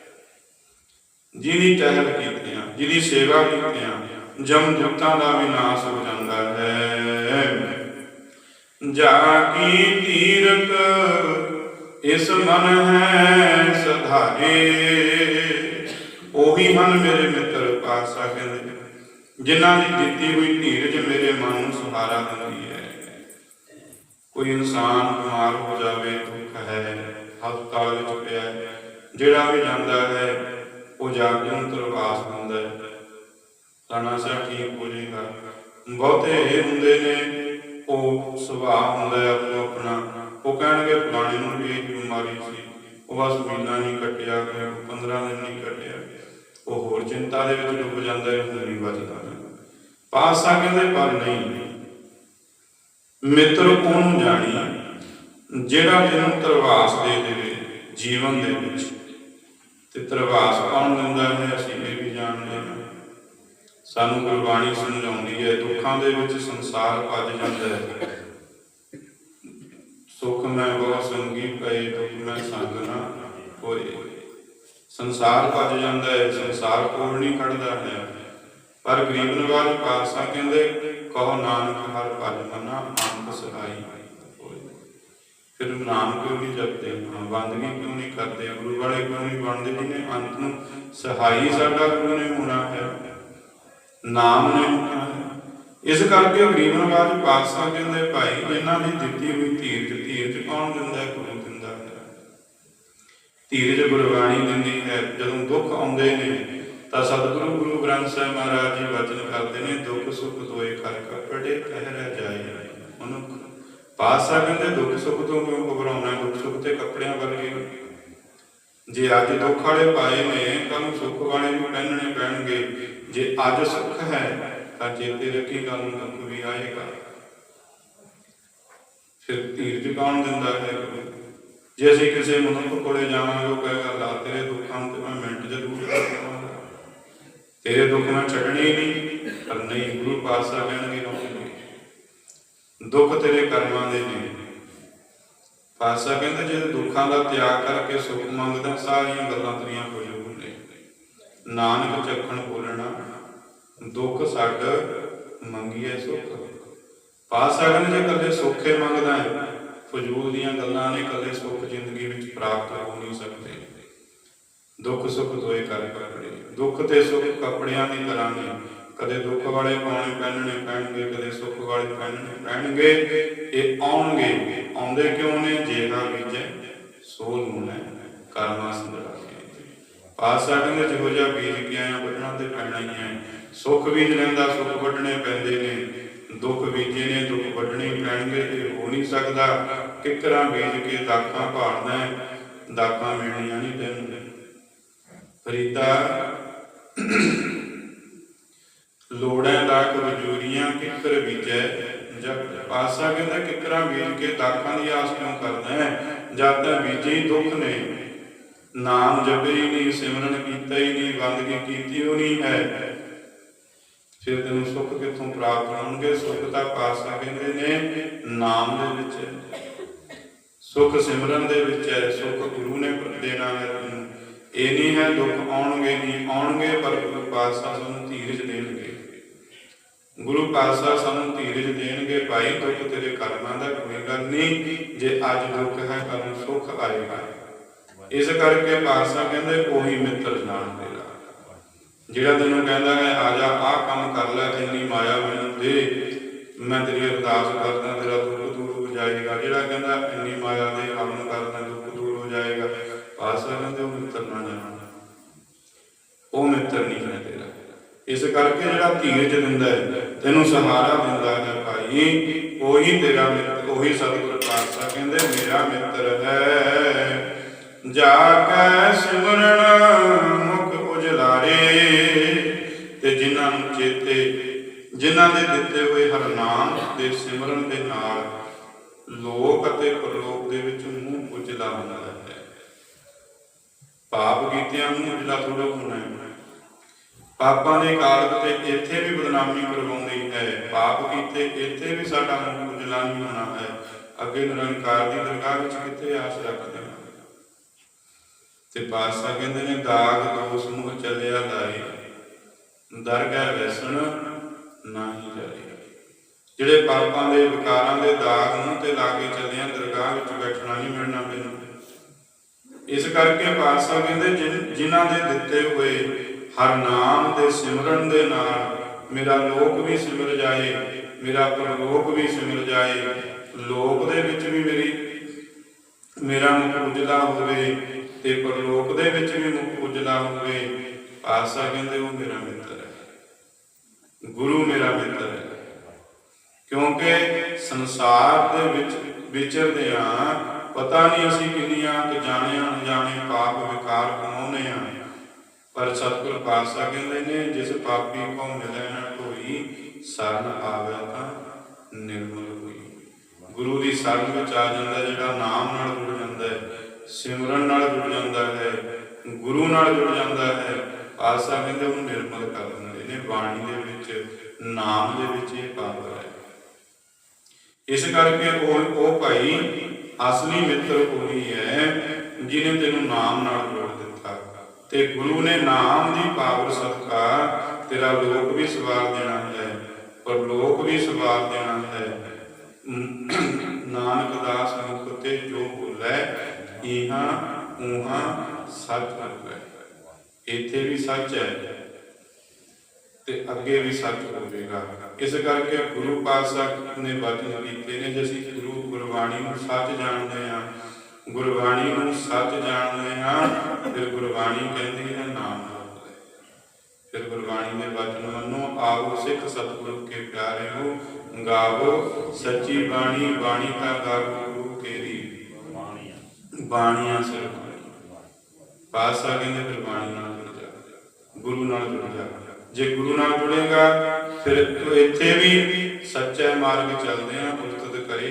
ਜਿਹਦੀ ਟਹਿਲ ਕੀਤਿਆਂ, ਜਿਹਦੀ ਸੇਵਾ ਕੀਤਿਆਂ ਜਮਦੂਤਾਂ ਦਾ ਵੀ ਨਾਸ ਹੋ ਜਾਂਦਾ ਹੈ। ਜਾ ਕੀ ਤੀਰਕ, ਇਸ ਮਨ ਹੈ ਸਧਾਰੇ ਉਹੀ ਮਨ ਮੇਰੇ ਮਿੱਤਰ ਪਾਸਾ ਕਹਿੰਦੇ ਜਿਨ੍ਹਾਂ ਦੀ ਦਿੱਤੀ ਹੋਈ ਧੀਰਜ ਮੇਰੇ ਮਨ ਨੂੰ ਸਹਾਰਾ ਦਿੰਦੀ ਹੈ। ਕੋਈ ਇਨਸਾਨ ਬਿਮਾਰ ਹੋ ਜਾਵੇ, ਦੁੱਖ ਹੈ, ਹਸਪਤਾਲ ਵਿੱਚ ਪਿਆ ਜਿਹੜਾ ਵੀ ਜਾਂਦਾ ਹੈ, ਉਹ ਜਾ ਕੇ ਉਹਨੂੰ ਤਰਵਾਸ ਦਿੰਦਾ ਹੈ। ਤਾਣਾ ਸਾਹਿਬ ਠੀਕ ਹੋ ਜਾਏਗਾ। ਬਹੁਤੇ ਹੁੰਦੇ ਨੇ ਉਹ ਸੁਭਾਅ ਹੁੰਦਾ ਹੈ ਆਪਣਾ ਆਪਣਾ। ਉਹ ਕਹਿਣਗੇ, ਫਲਾਣੇ ਨੂੰ ਵੀ ਇਹ ਬਿਮਾਰੀ ਸੀ। ਉਹ ਬਸ ਮਹੀਨਾ ਨਹੀਂ ਕੱਟਿਆ ਗਿਆ 15 ਦਿਨ ਨਹੀਂ ਕੱਟਿਆ ਉਹ ਹੋਰ ਚਿੰਤਾ ਦੇ ਵਿੱਚ ਡੁੱਬ ਜਾਂਦਾ ਹੈ ਹੁਣ ਨਹੀਂ ਬਚਦਾ ਪਾਸਾ ਕਹਿੰਦੇ ਪਰ ਨਹੀਂ ਮਿੱਤਰ ਉਹਨੂੰ ਜਾਣੀ? ਜਿਹੜਾ ਜਿਹਨੂੰ ਤਰਵਾਸ ਦੇ ਦੇਵੇ ਜੀਵਨ ਦੇ ਵਿੱਚ। ਤੇ ਤਰਵਾਸ ਕੌਣ ਦਿੰਦਾ ਹੈ, ਅਸੀਂ ਇਹ ਵੀ ਜਾਣਦੇ ਹਾਂ। ਸਾਨੂੰ ਗੁਰਬਾਣੀ ਸਮਝਾਉਂਦੀ ਹੈ, ਦੁੱਖਾਂ ਦੇ ਵਿੱਚ ਸੰਸਾਰ ਭੱਜ ਜਾਂਦਾ ਹੈ। ਸੁਖ ਮੈਂ ਬਹੁ ਸੰਗੀ ਪਏ, ਦੁੱਖ ਮੈਂ ਸੰਗ ਨਾ ਹੋਏ। ਸੰਸਾਰ ਭੱਜ ਜਾਂਦਾ ਹੈ, ਸੰਸਾਰ ਕੋਲ ਨਹੀਂ ਖੜਦਾ ਹੈ। ਪਰ ਗਰੀਬ ਨਵਾਜ ਪਾਤਸ਼ਾਹ ਕਹਿੰਦੇ, ਕਹੋ ਨਾਨਕ ਹਰ ਭਜ ਮਨਾ ਅੰਤ ਸਹਾਈ ਹੋਏ। ਫਿਰ ਨਾਮ ਕਿਉਂ ਨਹੀਂ ਜਪਦੇ? ਬੰਦਗੀ ਕਿਉਂ ਨਹੀਂ ਕਰਦੇ? ਗੁਰੂ ਵਾਲੇ ਕਿਉਂ ਨਹੀਂ ਬਣਦੇ? ਜਿਹਨੇ ਅੰਤ ਨੂੰ ਸਹਾਈ ਸਾਡਾ ਗੁਰੂ ਨੇ ਹੋਣਾ ਹੈ। ਨਾਮ ਨੇ ਇਸ ਕਰਕੇ ਗਰੀਬ ਨਵਾਜ ਪਾਤਸ਼ਾਹ ਕਹਿੰਦੇ ਭਾਈ, ਜਿਨ੍ਹਾਂ ਦੀ ਦਿੱਤੀ ਹੋਈ ਧੀਰਜ ਧੀਰਜ ਕੌਣ ਦਿੰਦਾ ਗੁਰੂ ਦਿੰਦਾ ਹੈ? ਧੀਰਜ ਗੁਰਬਾਣੀ ਦਿੰਦੀ ਹੈ। ਜਦੋਂ ਦੁੱਖ ਆਉਂਦੇ ਨੇ, ਤਾਂ ਸਤਿਗੁਰੂ, ਗੁਰੂ ਗ੍ਰੰਥ ਸਾਹਿਬ ਮਹਾਰਾਜ ਜੀ ਵਚਨ ਕਰਦੇ ਨੇ, ਦੁੱਖ, ਸੁੱਖ ਤੋਏ ਕਰ ਕੱਪੜੇ ਕਹਿ ਰਹਿ ਜਾਏ ਮਨੁੱਖ। ਪਾਤਸ਼ਾਹ ਕਹਿੰਦੇ, ਦੁੱਖ, ਸੁੱਖ ਤੋਂ ਕਿਉਂ ਘਬਰਾਉਣਾ? ਦੁੱਖ, ਸੁੱਖ ਤੇ ਕੱਪੜਿਆਂ ਵਰਗੇ ਜੇ ਅੱਜ ਦੁੱਖ ਵਾਲੇ ਪਾਏ ਨੇ ਕੱਲ ਸੁੱਖ ਵਾਲੇ ਵੀ ਪਹਿਨਣੇ ਪੈਣਗੇ। ਜੇ ਅੱਜ ਸੁੱਖ ਹੈ, ਤਾਂ ਚੇਤੇ ਰੱਖੀ ਨੂੰ ਦੁੱਖ ਵੀ ਆਏਗਾ। ਫਿਰ ਧੀਰਜ ਕੌਣ ਦਿੰਦਾ ਹੈ ਜੇ ਅਸੀਂ ਕਿਸੇ ਮਨੁੱਖ ਕੋਲੇ ਜਾਵਾਂਗੇ, ਉਹ ਕਹੇਗਾ, ਲਾ ਤੇਰੇ ਦੁੱਖਾਂ ਤੇ ਮੈਂ ਮਿੰਟ 'ਚ ਦੂਰ ਤੇਰੇ ਦੁੱਖ ਮੈਂ ਛੱਡਣੇ ਨਹੀਂ, ਪਰ ਨਹੀਂ, ਗੁਰੂ ਪਾਤਸ਼ਾਹ ਕਹਿਣਗੇ ਨਹੀਂ ਦੁੱਖ ਤੇਰੇ ਕਰਮਾਂ ਦੇ ਨੇ। ਪਾਤਸ਼ਾਹ ਕਹਿੰਦਾ, ਜੇ ਦੁੱਖਾਂ ਦਾ ਤਿਆਗ ਕਰਕੇ ਸੁਖ ਮੰਗਦਾ, ਸਾਰੀਆਂ ਗੱਲਾਂ ਤੇਰੀਆਂ ਫਜ਼ੂਲ ਨੇ ਨਾਨਕ ਚੱਖਣ ਬੋਲਣਾ, ਦੁੱਖ ਛੱਡ ਮੰਗੀਏ ਸੁਖ। ਪਾਤਸ਼ਾਹ ਕਹਿੰਦੇ ਜੇ ਕੱਲੇ ਸੁੱਖੇ ਮੰਗਦਾ ਹੈ ਫਜ਼ੂਲ ਦੀਆਂ ਗੱਲਾਂ ਨੇ ਕੱਲੇ ਸੁੱਖ ਜ਼ਿੰਦਗੀ ਵਿੱਚ ਪ੍ਰਾਪਤ ਹੋ ਨਹੀਂ ਸਕਦੇ। ਦੁੱਖ ਸੁੱਖ ਦੋਏ ਕਰ ਕੱਪੜੇ ਦੁੱਖ ਤੇ ਸੁੱਖ ਕੱਪੜਿਆਂ ਦੀ ਤਰ੍ਹਾਂ ਨੇ। ਕਦੇ ਦੁੱਖ ਵਾਲੇ ਪਾਉਣੇ ਪਹਿਨਣੇ ਪੈਣਗੇ, ਕਦੇ ਸੁੱਖ ਵਾਲੇ ਪਹਿਨਣੇ ਪੈਣਗੇ। ਇਹ ਆਉਣਗੇ, ਆਉਂਦੇ ਕਿਉਂ ਨੇ? ਜੇਹਾ ਬੀਜੈ ਸੋ ਲੂਣੈ ਕਰਮਾ ਸੰਦਰਾਗੇ ਪਾਸਾ ਕਹਿੰਦੇ ਜਿਹੋ ਜਿਹਾ ਬੀਜ ਕੇ ਵੱਢਣਾ ਤੇ ਪੈਣਾ ਹੀ ਹੈ। ਸੁੱਖ ਬੀਜ ਲੈਂਦਾ, ਸੁੱਖ ਵੱਢਣੇ ਪੈਂਦੇ ਨੇ। ਦੁੱਖ ਬੀਜੇ ਨੇ, ਦੁੱਖ ਵੱਢਣੇ ਪੈਣਗੇ। ਇਹ ਹੋ ਨਹੀਂ ਸਕਦਾ ਕਿਕਰਾਂ ਬੀਜ ਕੇ ਦਾਖਾਂ ਭਾਲਦਾ ਦਾਖਾਂ ਮਿਲਣੀਆਂ ਨਹੀਂ ਤੈਨੂੰ। ਫਰੀਦਾ, ਲੋੜਾਂ ਲੱਖ ਵਜੂਰੀਆਂ ਕਿੱਕਰ ਬੀਜੈ ਜਦ ਪਾਸਾ ਕਹਿੰਦਾ ਕਿੱਕਰਾਂ ਬੀਜ ਕੇ ਦਾਖਾਂ ਦੀ ਆਸ ਕਿਉਂ ਕਰਦਾ ਹੈ? ਜਦ ਤਾਂ ਬੀਜੇ ਹੀ ਦੁੱਖ ਨੇ। ਨਾਮ ਜਪੇ ਹੀ ਨਹੀਂ, ਸਿਮਰਨ ਕੀਤਾ ਹੀ ਨਹੀਂ ਬੰਦਗੀ ਕੀਤੀ ਹੋ ਨਹੀਂ ਹੈ। ਫਿਰ ਤੈਨੂੰ ਸੁੱਖ ਕਿੱਥੋਂ ਪ੍ਰਾਪਤ ਹੋਣਗੇ? ਸੁੱਖ ਤਾਂ ਪਾਸਾ ਕਹਿੰਦੇ ਨੇ, ਨਾਮ ਦੇ ਵਿੱਚ ਸੁੱਖ ਸਿਮਰਨ ਦੇ ਵਿੱਚ ਹੈ, ਸੁੱਖ ਗੁਰੂ ਨੇ ਦੇਣਾ ਹੈ ਤੈਨੂੰ। ਇਹ ਨਹੀਂ ਹੈ ਦੁੱਖ ਆਉਣਗੇ ਨਹੀਂ ਆਉਣਗੇ, ਪਰ ਗੁਰੂ ਪਾਤਸ਼ਾਹ ਸਾਨੂੰ ਧੀਰਜ ਦੇਣਗੇ। ਗੁਰੂ ਪਾਤਸ਼ਾਹ ਸਾਨੂੰ ਧੀਰਜ ਦੇਣਗੇ, ਭਾਈ, ਦੁੱਖ ਤੇਰੇ ਕਰਮਾਂ ਦਾ ਕੋਈ ਗੱਲ ਨਹੀਂ। ਜੇ ਅੱਜ ਦੁੱਖ ਹੈ ਕੱਲ ਨੂੰ ਸੁੱਖ ਆਏਗਾ। ਇਸ ਕਰਕੇ ਪਾਤਸ਼ਾਹ ਕਹਿੰਦੇ, ਉਹੀ ਮਿੱਤਰ ਜਾਣ ਤੇਰਾ। ਜਿਹੜਾ ਤੈਨੂੰ ਕਹਿੰਦਾ ਹੈ, ਆ ਜਾ, ਆਹ ਕੰਮ ਕਰ ਲੈ ਇੰਨੀ ਮਾਇਆ ਮੈਨੂੰ ਦੇ, ਮੈਂ ਤੇਰੀ ਅਰਦਾਸ ਕਰਦਾ, ਤੇਰਾ ਦੁੱਖ ਦੂਰ ਹੋ ਜਾਏਗਾ। ਜਿਹੜਾ ਕਹਿੰਦਾ, ਇੰਨੀ ਮਾਇਆ ਦੇ ਹਵਨ ਕਰਦਾ ਦੁੱਖ ਦੂਰ ਹੋ ਜਾਏਗਾ। ਪਾਤਸ਼ਾਹ ਕਹਿੰਦੇ, ਉਹ ਮਿੱਤਰ ਨਾ ਜਾਣਾ। ਉਹ ਮਿੱਤਰ ਨਹੀਂ ਹੈ ਤੇਰਾ। ਇਸ ਕਰਕੇ ਜਿਹੜਾ ਧੀਰਜ ਦਿੰਦਾ ਹੈ, ਤੈਨੂੰ ਸਹਾਰਾ ਦਿੰਦਾ ਹੈ, ਭਾਈ, ਉਹੀ ਤੇਰਾ ਮਿੱਤਰ ਉਹੀ ਸਤਿਗੁਰ ਪਾਤਸ਼ਾਹ ਕਹਿੰਦੇ, ਮੇਰਾ ਮਿੱਤਰ ਹੈ। ਜਾ ਕੈ ਸਿਮਰਨ ਮੁਖ ਉਜਲਾਰੇ ਜਿਨ੍ਹਾਂ ਨੂੰ ਚੇਤੇ, ਜਿਨ੍ਹਾਂ ਦੇ ਦਿੱਤੇ ਹੋਏ ਹਰਨਾਮ ਦੇ ਸਿਮਰਨ ਦੇ ਨਾਲ ਲੋਕ ਅਤੇ ਪਰਲੋਕ ਦੇ ਵਿੱਚ ਮੂੰਹ ਉਜਲਾ ਹੁੰਦਾ ਹੈ। ਪਾਪ ਕੀਤਿਆਂ ਨੂੰ ਉਜਲਾ ਥੋੜਾ ਹੋਣਾ ਹੈ। ਪਾਪਾਂ ਦੇ ਕਾਰਕ ਤੇ ਇੱਥੇ ਵੀ ਬਦਨਾਮੀ ਕਰਵਾਉਂਦੀ ਹੈ। ਪਾਪ ਕੀਤੇ ਇੱਥੇ ਵੀ ਸਾਡਾ ਮੂੰਹ ਉਜਲਾ ਨਹੀਂ ਹੋਣਾ ਹੈ। ਅੱਗੇ ਨਿਰੰਕਾਰ ਦੀ ਦਰਗਾਹ ਵਿੱਚ ਕਿੱਥੇ ਆਸ ਰੱਖਦੇ ਤੇ ਪਾਤਸ਼ਾਹ ਕਹਿੰਦੇ ਨੇ, ਦਾਗ ਦੋਸ ਮੂੰਹ ਚੱਲਿਆ ਲਾਈ ਦਰਗਾਹ ਵੈਸਣ ਨਹੀਂ ਜਾਈ ਜਿਹੜੇ ਪਾਪਾਂ ਦੇ, ਵਿਕਾਰਾਂ ਦੇ ਦਾਗ ਮੂੰਹ ਤੇ ਲਾ ਕੇ ਦਰਗਾਹ ਵਿੱਚ ਬੈਠਣਾ ਨਹੀਂ ਮਿਲਣਾ ਮੈਨੂੰ। ਇਸ ਕਰਕੇ ਪਾਤਸ਼ਾਹ ਕਹਿੰਦੇ ਜਿਨ੍ਹਾਂ ਦੇ ਦਿੱਤੇ ਹੋਏ ਹਰ ਨਾਮ ਦੇ ਸਿਮਰਨ ਦੇ ਨਾਲ ਮੇਰਾ ਲੋਕ ਵੀ ਸਿਮਰ ਜਾਏ, ਮੇਰਾ ਪਰਲੋਕ ਵੀ ਸਿਮਰ ਜਾਏ, ਲੋਕ ਦੇ ਵਿੱਚ ਵੀ ਮੇਰੀ, ਮੇਰਾ ਮੁਖ ਉਜਲਾ ਹੋਵੇ ਤੇ ਪਰਲੋਕ ਦੇ ਵਿੱਚ ਵੀ ਮੁਖ ਉਜਲਾ ਹੋਵੇ, ਪਾਤਸ਼ਾਹ ਕਹਿੰਦੇ ਉਹ ਮੇਰਾ ਮਿੱਤਰ ਹੈ। ਗੁਰੂ ਮੇਰਾ ਮਿੱਤਰ ਹੈ। ਕਿਉਂਕਿ ਸੰਸਾਰ ਦੇ ਵਿੱਚ ਵਿਚਰਦੇ ਆ, ਪਤਾ ਨਹੀਂ ਅਸੀਂ ਕਿੰਨੀਆਂ ਕਿ ਜਾਣੇ ਅਣਜਾਣੇ ਪਾਪ ਵਿਕਾਰ ਕਮਾਉਨੇ ਆ। ਪਰ ਸਤਿਗੁਰ ਪਾਤਸ਼ਾਹ ਕਹਿੰਦੇ ਨੇ, ਜਿਸ ਪਾਪੀ ਕੋ ਮਿਲੇ ਨਾ ਕੋਈ, ਸਰਨ ਆਵੇ ਤਾਂ ਨਿਰਮਲ ਹੋਈ। ਗੁਰੂ ਦੀ ਸ਼ਰਨ ਵਿੱਚ ਆ ਜਾਂਦਾ, ਜਿਹੜਾ ਨਾਮ ਨਾਲ ਜੁੜ ਜਾਂਦਾ ਹੈ। ਸਿਮਰਨ ਨਾਲ ਜੁੜ ਜਾਂਦਾ ਹੈ, ਗੁਰੂ ਨਾਲ ਜੁੜ ਜਾਂਦਾ ਹੈ ਪਾਤਸ਼ਾਹ ਕਹਿੰਦੇ ਉਹਨੂੰ ਨਿਰਮਲ ਕਰ ਦਿੰਦੇ ਨੇ ਬਾਣੀ ਦੇ ਵਿੱਚ, ਨਾਮ ਦੇ ਵਿੱਚ ਇਹ ਪਾਵਰ ਹੈ। ਇਸ ਕਰਕੇ ਉਹ ਉਹ ਭਾਈ ਅਸਲੀ ਮਿੱਤਰ ਉਹੀ ਹੈ ਜਿਨੇ ਤੈਨੂੰ ਨਾਮ ਨਾਲ ਜੋੜ ਦਿੱਤਾ। ਤੇ ਗੁਰੂ ਨੇ ਨਾਮ ਦੀ ਪਾਵਰ ਸਦਕਾ ਤੇਰਾ ਲੋਕ ਵੀ ਸਵਾਰ ਦੇਣਾ ਹੈ ਪਰ ਲੋਕ ਵੀ ਸਵਾਰ ਦੇਣਾ ਹੈ। ਨਾਨਕ ਦਾਸ ਮੁਖ ਤੇ ਜੋ ਬੋਲੇ ਇਹਾਂ ਉਹਾਂ ਸੱਚ ਹੋਵੇ ਇੱਥੇ ਵੀ ਸੱਚ ਹੈ ਤੇ ਅੱਗੇ ਵੀ ਸੱਚ ਹੋਵੇਗਾ। ਇਸ ਕਰਕੇ ਗੁਰੂ ਪਾਤਸ਼ਾਹ ਨੇ ਵਚਨ ਕੀਤੇ ਨੇ ਜੇ ਅਸੀਂ ਗੁਰੂ ਗੁਰਬਾਣੀ ਨੂੰ ਸੱਚ ਜਾਣਦੇ ਹਾਂ ਗੁਰਬਾਣੀ ਨੂੰ ਸੱਚ ਜਾਣਦੇ ਹਾਂ ਫਿਰ ਗੁਰਬਾਣੀ ਕਹਿੰਦੀ ਹੈ ਨਾਮ ਫਿਰ ਗੁਰਬਾਣੀ ਦੇ ਵਚਨ ਮੰਨੋ ਆਓ ਸਿੱਖ ਸਤਿਗੁਰੂ ਕੇ ਪਿਆਰੇ ਹੋ ਗਾਵੋ ਸੱਚੀ ਬਾਣੀ ਬਾਣੀ ਕਾ ਗਾਵੋ। ਬਾਣੀਆਂ ਸਿਰ ਪਾਤਸ਼ਾਹ ਕਹਿੰਦੇ ਫਿਰ ਬਾਣੀ ਨਾਲ ਜੁੜ ਜਾ। ਗੁਰੂ ਨਾਲ ਜੁੜ ਜਾ। ਜੇ ਗੁਰੂ ਨਾਲ ਜੁੜੇਗਾ, ਫਿਰ ਤੂੰ ਇੱਥੇ ਵੀ ਸੱਚਾ ਮਾਰਗ ਚੱਲਦੇ ਆ, ਉਸਤਤ ਕਰੇ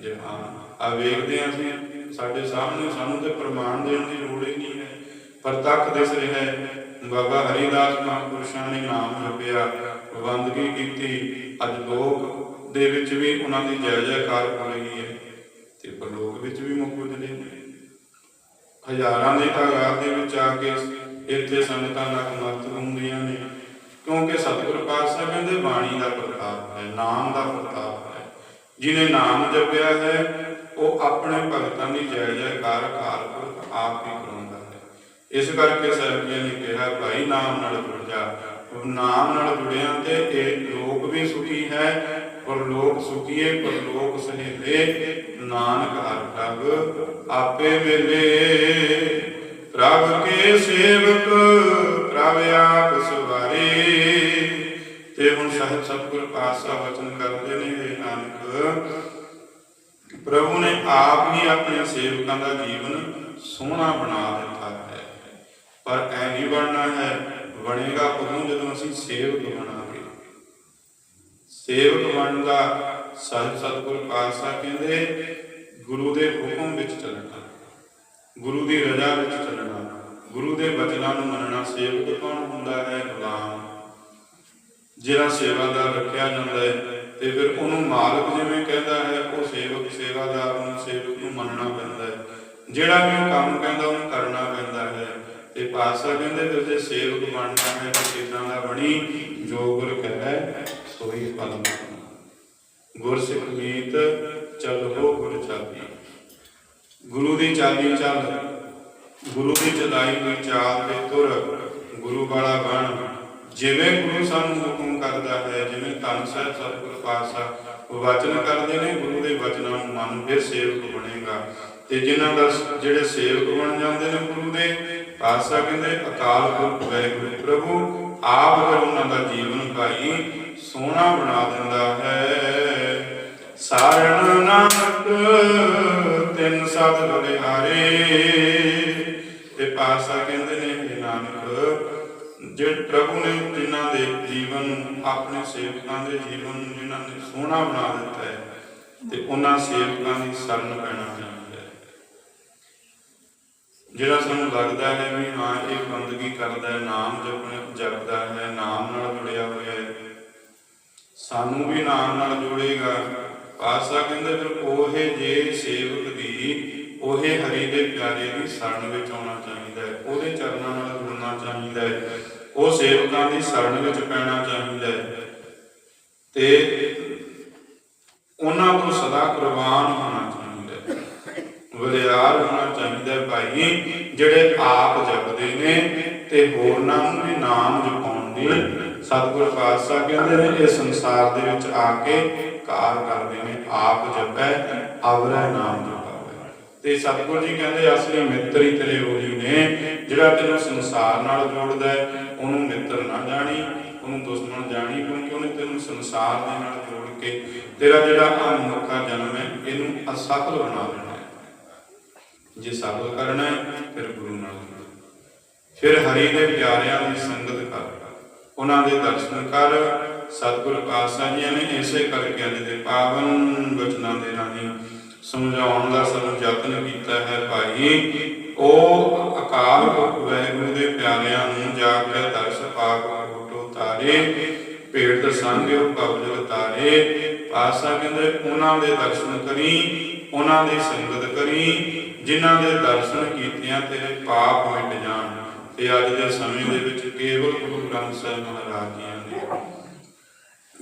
ਜਹਾਨ ਆ ਵੇਖਦੇ ਆ ਅਸੀਂ, ਸਾਡੇ ਸਾਹਮਣੇ ਸਾਨੂੰ ਤੇ ਪ੍ਰਮਾਣ ਦੇਣ ਦੀ ਲੋੜ ਹੀ ਨਹੀਂ ਹੈ। ਪ੍ਰਤੱਖ ਦਿਸ ਰਿਹਾ ਹੈ, ਬਾਬਾ ਹਰੀਦਾਸ ਮਹਾਂਪੁਰਸ਼ਾਂ ਨੇ ਨਾਮ ਜਪਿਆ ਬੰਦਗੀ ਕੀਤੀ। ਅੱਜ ਲੋਕ ਦੇ ਵਿੱਚ ਵੀ ਉਹਨਾਂ ਦੀ ਜੈ ਜੈਕਾਰ ਹੋ ਰਹੀ ਹੈ ਤੇ ਪਰਲੋਕ ਵਿੱਚ ਵੀ ਮੁੱਕ ਉਜਲੇ ਨੇ ਹਜ਼ਾਰਾਂ ਦੀ ਤਾਦਾਦ ਦੇ ਵਿੱਚ ਆ ਕੇ ਇੱਥੇ ਸੰਗਤਾਂ ਨਤਮਸਤਕ ਹੁੰਦੀਆਂ ਨੇ, ਕਿਉਂਕਿ ਸਤਿਗੁਰ ਪਾਤਸ਼ਾਹ ਕਹਿੰਦੇ ਬਾਣੀ ਦਾ ਪ੍ਰਤਾਪ ਹੈ, ਨਾਮ ਦਾ ਪ੍ਰਤਾਪ ਹੈ। ਜਿਨੇ ਨਾਮ ਜਪਿਆ ਹੈ, ਉਹ ਆਪਣੇ ਭਗਤਾਂ ਦੀ ਜੈ ਜੈਕਾਰ ਅਕਾਲ ਆਪ ਹੀ ਕਰਾਉਂਦਾ ਹੈ। ਇਸ ਕਰਕੇ ਸਾਹਿਬ ਨੇ ਕਿਹਾ, ਭਾਈ ਨਾਮ ਨਾਲ ਜੁੜ ਜਾ। ਨਾਮ ਨਾਲ ਜੁੜਿਆ ਤੇ ਇਹ ਲੋਕ ਵੀ ਸੁਖੀ ਹੈ ਪਰ ਲੋਕ ਸੁਖੀਏ, ਪਰ ਲੋਕ ਸਹੇਲੇ ਨਾਨਕ ਹਰ ਪ੍ਰਭ, ਆਪੇ ਮਿਲੇ। ਪ੍ਰਭ ਕੇ ਸੇਵਕ, ਪ੍ਰਭ ਆਪ ਸਵਾਰੇ। ਤੇ ਹੁਣ ਸਾਹਿਬ ਸਤਿਗੁਰ ਪਾਤਸ਼ਾਹ ਵਚਨ ਕਰਦੇ ਨੇ ਇਹ ਨਾਨਕ। ਪ੍ਰਭੂ ਨੇ ਆਪ ਹੀ ਆਪਣੇ ਸੇਵਕਾਂ ਦਾ ਜੀਵਨ ਸੋਹਣਾ ਬਣਾ ਦਿੱਤਾ ਹੈ। ਪਰ ਐ ਨਹੀਂ ਬਣਨਾ ਹੈ, ਬਣੇਗਾ ਉਦੋਂ ਜਦੋਂ ਅਸੀਂ ਸੇਵਕ ਬਣਾਂਗੇ। ਸੇਵਕ ਬਣਨ ਦਾ ਸਾਹਿਬ ਸਤਿਗੁਰ ਪਾਤਸ਼ਾਹ ਕਹਿੰਦੇ, ਗੁਰੂ ਦੇ ਹੁਕਮ ਵਿੱਚ ਚੱਲਣਾ, ਗੁਰੂ ਦੀ ਰਜ਼ਾ ਵਿੱਚ ਚੱਲਣਾ, ਗੁਰੂ ਦੇ ਬਚਨਾਂ ਨੂੰ ਮੰਨਣਾ, ਸੇਵਕ ਕੌਣ ਹੁੰਦਾ ਹੈ? ਗੁਲਾਮ। ਜਿਹੜਾ ਸੇਵਾਦਾਰ ਰੱਖਿਆ ਜਾਂਦਾ ਹੈ ਤੇ ਫਿਰ ਉਹਨੂੰ ਮਾਲਕ ਜਿਵੇਂ ਕਹਿੰਦਾ ਹੈ, ਉਹ ਸੇਵਕ, ਸੇਵਾਦਾਰ ਨੂੰ, ਸੇਵਕ ਨੂੰ ਮੰਨਣਾ ਪੈਂਦਾ ਹੈ। ਜਿਹੜਾ ਵੀ ਉਹ ਕੰਮ ਕਹਿੰਦਾ, ਉਹਨੂੰ ਕਰਨਾ ਪੈਂਦਾ ਹੈ। ਤੇ ਪਾਤਸ਼ਾਹ ਕਹਿੰਦੇ, ਫਿਰ ਜੇ ਸੇਵਕ ਬਣਨਾ ਹੈ, ਤਾਂ ਕਿਦਾਂ ਦਾ ਬਣੀ? ਜੋ ਗੁਰ ਕਹੈ, ਸੋਈ ਫਲ ਗੁਰ ਸਿੱਖ ਮੀਤ ਚੱਲੋ ਗੁਰ ਚਾਬੀ ਗੁਰੂ ਦੀ ਚਾਬੀ ਚੱਲ, ਗੁਰੂ ਦੀ ਚਲਾਈ ਹੋਈ ਚਾਲ ਤੇ ਤੁਰ, ਗੁਰੂ ਵਾਲਾ ਬਣ। ਜਿਵੇਂ ਗੁਰੂ ਸਾਨੂੰ ਹੁਕਮ ਕਰਦਾ ਹੈ, ਜਿਵੇਂ ਧੰਨ ਸਾਹਿਬ ਸਤਿਗੁਰ ਪਾਤਸ਼ਾਹ ਵਚਨ ਕਰਦੇ ਨੇ, ਗੁਰੂ ਦੇ ਵਚਨਾਂ ਨੂੰ ਮੰਨ ਫਿਰ ਸੇਵਕ ਬਣੇਗਾ। ਤੇ ਜਿਨ੍ਹਾਂ ਦਾ ਜਿਹੜੇ ਸੇਵਕ ਬਣ ਜਾਂਦੇ ਨੇ ਗੁਰੂ ਦੇ, ਪਾਤਸ਼ਾਹ ਕਹਿੰਦੇ, ਅਕਾਲ ਪੁਰਖ ਵਾਹਿਗੁਰੂ ਪ੍ਰਭੂ, ਆਪ ਫਿਰ ਉਹਨਾਂ ਦਾ ਜੀਵਨ ਭਾਈ ਸੋਹਣਾ ਬਣਾ ਦਿੰਦਾ ਹੈ। ਸਾਰਣ ਨਾਨਕ, ਤਿੰਨ ਸਦ ਬਲਿਹਾਰੇ ਤੇ ਪਾਸਾ ਕਹਿੰਦੇ ਨੇ ਇਹ ਨਾਨਕ ਜੇ ਪ੍ਰਭੂ ਨੇ, ਜਿਨ੍ਹਾਂ ਦੇ ਜੀਵਨ ਨੂੰ ਆਪਣੇ ਸੇਵਕਾਂ ਦੇ ਜੀਵਨ ਨੂੰ ਜਿਨ੍ਹਾਂ ਨੇ ਸੋਹਣਾ ਬਣਾ ਦਿੱਤਾ ਹੈ, ਤੇ ਉਹਨਾਂ ਸੇਵਕਾਂ ਦੀ ਸ਼ਰਨ ਪੈਣਾ ਚਾਹੀਦਾ ਹੈ। ਜਿਹੜਾ ਸਾਨੂੰ ਲੱਗਦਾ ਹੈ ਵੀ ਹਾਂ, ਇਹ ਬੰਦਗੀ ਕਰਦਾ ਹੈ, ਨਾਮ ਜਪਣ ਜਪਦਾ ਹੈ, ਨਾਮ ਨਾਲ ਜੁੜਿਆ ਹੋਇਆ ਹੈ, ਸਾਨੂੰ ਵੀ ਨਾਮ ਨਾਲ ਜੋੜੇਗਾ। ਪਾਸਾ ਕਹਿੰਦੇ ਫਿਰ ਉਹੇ ਜੇ ਸੇਵਕ ਦੀ ਉਹੇ ਹਰੀ ਦੇ ਪਿਆਰੇ ਦੀ ਸ਼ਰਨ ਵਿੱਚ ਆਉਣਾ ਚਾਹੀਦਾ ਹੈ, ਉਹਦੇ ਚਰਨਾਂ ਨਾਲ ਜੁੜਨਾ ਚਾਹੀਦਾ ਹੈ, ਉਹ ਸੇਵਕਾਂ ਦੀ ਸ਼ਰਨ ਵਿੱਚ ਪੈਣਾ ਚਾਹੀਦਾ ਹੈ। ਤੇ ਉਹਨਾਂ ਤੋਂ ਸਦਾ ਕੁਰਬਾਨ ਹੋਣਾ ਚਾਹੀਦਾ ਹੈ ਬਲਿਆਰ ਹੋਣਾ ਚਾਹੀਦਾ ਹੈ ਭਾਈ, ਜਿਹੜੇ ਆਪ ਜਪਦੇ ਨੇ ਤੇ ਹੋਰਨਾਂ ਨੂੰ ਵੀ ਨਾਮ ਜਪਾਉਣ ਦੀ ਸਤਿਗੁਰ ਪਾਤਸ਼ਾਹ ਕਹਿੰਦੇ ਨੇ, ਇਹ ਸੰਸਾਰ ਦੇ ਵਿੱਚ ਆ ਕੇ ਕਾਰ ਕਰਦੇ ਨੇ, ਆਪ ਜਪੈ, ਅਵਰੈ ਨਾਮ ਜਪਾਵੇ ਤੇ ਸਤਿਗੁਰ ਜੀ ਕਹਿੰਦੇ, ਅਸਲੀ ਮਿੱਤਰ ਹੀ ਤੇਰੇ ਉਹੀ ਨੇ, ਜਿਹੜਾ ਤੈਨੂੰ ਸੰਸਾਰ ਨਾਲ ਜੋੜਦਾ ਹੈ, ਉਹਨੂੰ ਮਿੱਤਰ ਨਾ ਜਾਣੀ, ਉਹਨੂੰ ਦੁਸ਼ਮਣ ਜਾਣੀ, ਕਿਉਂਕਿ ਉਹਨੇ ਤੈਨੂੰ ਸੰਸਾਰ ਦੇ ਨਾਲ ਜੋੜ ਕੇ ਤੇਰਾ ਜਿਹੜਾ ਆ ਮਨੁੱਖਾ ਜਨਮ ਹੈ, ਇਹਨੂੰ ਅਸਫਲ ਬਣਾ ਦੇਣਾ ਹੈ। ਜੇ ਸਫਲ ਕਰਨਾ ਹੈ, ਫਿਰ ਗੁਰੂ ਨਾਲ ਫਿਰ ਹਰੀ ਦੇ ਪਿਆਰਿਆਂ ਦੀ ਸੰਗਤ ਕਰ। ਉਹਨਾਂ ਦੇ ਦਰਸ਼ਨ ਕਰ ਸਤਿਗੁਰ ਪਾਤਸ਼ਾਹ ਜੀ ਨੇ ਇਸੇ ਕਰਕੇ ਅੱਜ ਦੇ ਪਾਵਨ ਬਚਨਾਂ ਦੇ ਰਾਹੀਂ ਸਮਝਾਉਣ ਦਾ ਸਾਨੂੰ ਯਤਨ ਕੀਤਾ ਹੈ ਭਾਈ। ਉਹ ਅਕਾਲ ਪੁਰਖ ਦੇ ਪਿਆਰਿਆਂ ਨੂੰ ਜਾ ਕੇ ਦਰਸ ਪਾਕ ਫੋਟੋ ਤਾਰੇ, ਭੇਟ ਦਸਾਂਗੇ ਉਹ ਕਬਜ ਤਾਰੇ ਪਾਤਸ਼ਾਹ ਕਹਿੰਦੇ ਉਹਨਾਂ ਦੇ ਦਰਸ਼ਨ ਕਰੀ, ਉਹਨਾਂ ਦੀ ਸੰਗਤ ਕਰੀ, ਜਿਨ੍ਹਾਂ ਦੇ ਦਰਸ਼ਨ ਕੀਤਿਆਂ ਤੇਰੇ ਪਾਪ ਮਿਟ ਜਾਣ। ਤੇ ਅੱਜ ਦੇ ਸਮੇਂ ਦੇ ਵਿੱਚ ਕੇਵਲ ਗੁਰੂ ਗ੍ਰੰਥ ਸਾਹਿਬ ਮਹਾਰਾਜ ਜੀ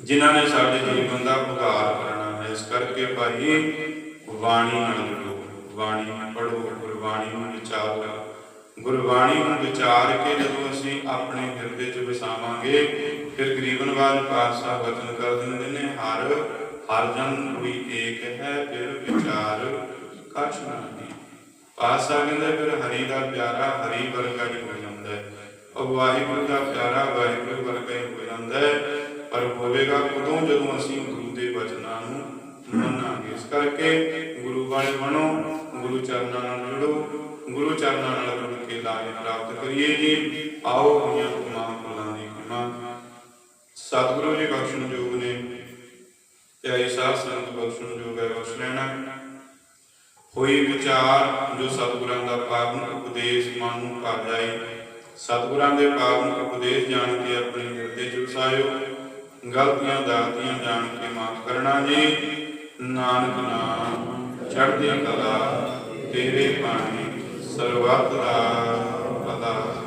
ਜਿਨ੍ਹਾਂ ਨੇ ਸਾਡੇ ਜੀਵਨ ਦਾ ਉਧਾਰ ਕਰਨਾ ਹੈ, ਇਸ ਕਰਕੇ ਭਾਈ ਬਾਣੀ ਨਾਲ ਜੁੜੋ ਬਾਣੀ ਪੜੋ ਗੁਰਬਾਣੀ ਨੂੰ ਵਿਚਾਰੋ ਗੁਰਬਾਣੀ ਨੂੰ ਵਿਚਾਰ ਕੇ ਜਦੋਂ ਅਸੀਂ ਆਪਣੇ ਹਿਰਦੇ 'ਚ ਵਸਾਵਾਂਗੇ, ਫਿਰ ਗਰੀਬਨਵਾਜ ਪਾਤਸ਼ਾਹ ਵਚਨ ਕਰ ਦਿੰਦੇ ਨੇ, ਹਰ ਹਰ ਜਨ ਕੋਈ ਏਕ ਹੈ, ਫਿਰ ਵਿਚਾਰ ਕਛ ਨਹੀਂ ਪਾਤਸ਼ਾਹ ਕਹਿੰਦੇ, ਫਿਰ ਹਰੀ ਦਾ ਪਿਆਰਾ ਹਰੀ ਵਰਗਾ ਹੀ ਹੋ ਜਾਂਦਾ ਹੈ। ਉਹ ਵਾਹਿਗੁਰੂ ਦਾ ਪਿਆਰਾ ਵਾਹਿਗੁਰੂ ਵਰਗਾ ਹੀ ਹੋ ਹੋਵੇਗਾ ਉਦੋਂ ਜਦੋਂ ਅਸੀਂ ਗੁਰੂ ਦੇ ਵਚਨਾਂ ਨੂੰ ਮੰਨਾਂਗੇ। ਇਸ ਕਰਕੇ ਗੁਰੂ ਵਾਲੇ ਬਣੋ, ਗੁਰੂ ਚਰਨਾਂ ਨਾਲ ਜੁੜੋ ਗੁਰੂ ਚਰਨਾਂ ਨਾਲ ਜੁੜ ਕੇ ਲਾਭ ਪ੍ਰਾਪਤ ਕਰੀਏ ਜੀ। ਆਓ ਹੋਈਆਂ ਤਮਾਮ ਫੁੱਲਾਂ ਦੀ ਖਿਮਾ ਸਤਿਗੁਰੂ ਜੀ ਬਖਸ਼ਣ ਯੋਗ ਨੇ, ਪਿਆਰੀ ਸਾਧ ਸੰਗਤ ਬਖਸ਼ਣ ਯੋਗ ਹੈ, ਬਖਸ਼ ਲੈਣਾ। ਹੋਈ ਵਿਚਾਰ ਜੋ ਸਤਿਗੁਰਾਂ ਦਾ ਪਾਵਨ ਉਪਦੇਸ਼ ਮਨ ਨੂੰ ਭਰ ਜਾਏ। ਸਤਿਗੁਰਾਂ ਦੇ ਪਾਵਨ ਉਪਦੇਸ਼ ਜਾਣ ਕੇ ਆਪਣੇ ਹਿਰਦੇ 'ਚ ਵਸਾਇਓ। ਗਲਤੀਆਂ, ਦਾਤੀਆਂ ਜਾਣ ਕੇ ਮਾਫ ਕਰਨਾ ਜੀ। ਨਾਨਕ ਨਾਮ, ਚੜ੍ਹਦੀ ਕਲਾ, ਤੇਰੇ ਬਾਣੀ, ਸਰਬੱਤ ਦਾ ਪਤਾ।